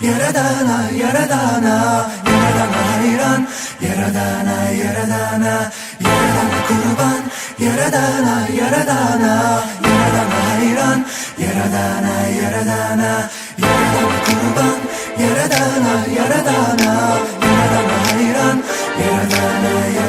Yaradana yaradana Yaradana hayran Yaradana yaradana Yaradana kurban Yaradana yaradana Yaradana hayran Yaradana yaradana Yaradana kurban Yaradana yaradana Yaradana hayran Yaradana yaradana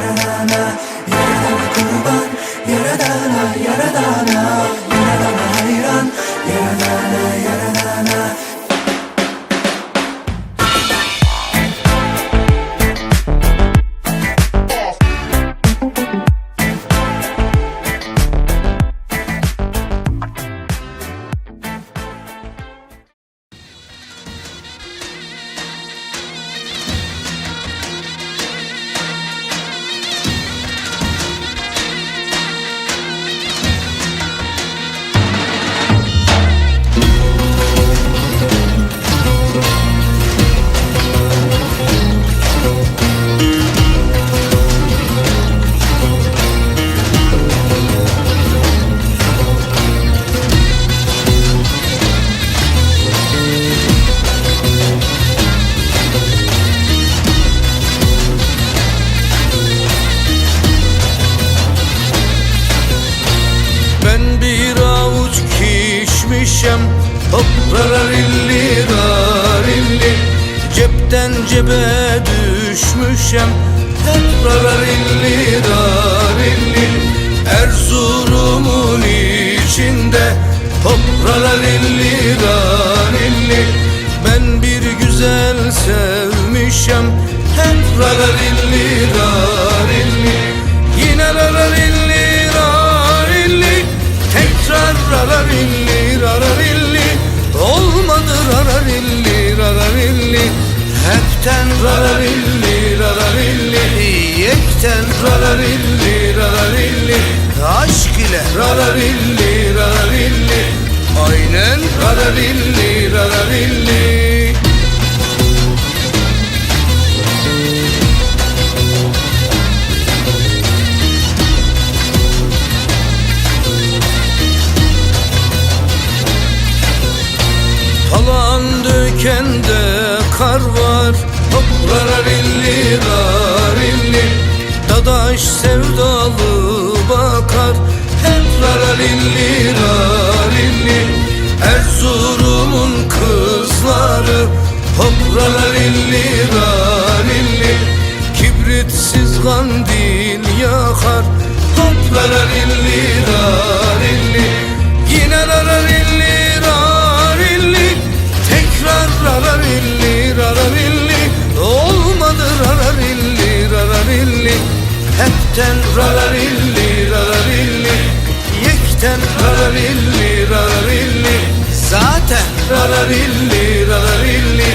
Hoprarilli rarilli Cepten cebe düşmüşem Hoprarilli rarilli Erzurum'un içinde Hoprarilli rarilli Ben bir güzel sevmişem. Hoprarilli rarilli Yine rarilli rarilli Tekrar rararilli Yekten rararilli rararilli Aşk ile. Rararilli rararilli Aynen. Rararilli rararilli Falan dökende kar var. Hoprarilli rarilli rarilli rarilli Erzurum'un kızları Hoprarilli rarilli Kibritsiz kandil yakar Hoprarilli rarilli Yekten rararilli rararilli. Zaten rararilli rararilli.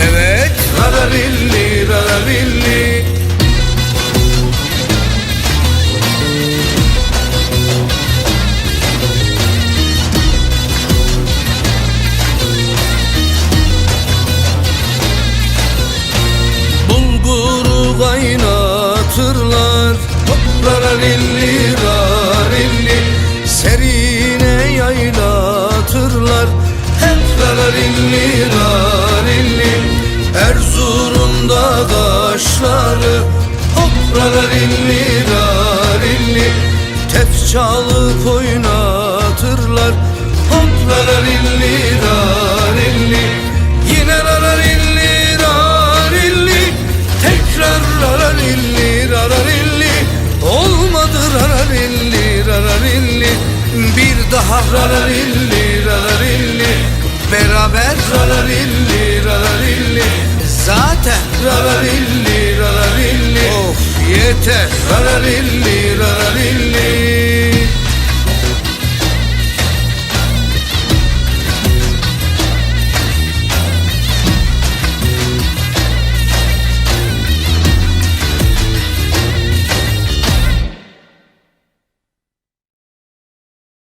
Evet rararilli rararilli. Bulguru kaynatırlar. Rararilli Hep rararilli rarilli Erzurum'da taşları Hop rararilli rarilli Tef çalıp oynatırlar Hop rararilli rarilli Yine rararilli rarilli Tekrar rararilli rararilli Olmadı rararilli rararilli Bir daha rararilli Beraber rararilli rararilli. Zaten rararilli rararilli. Of yeter. Rararilli rararilli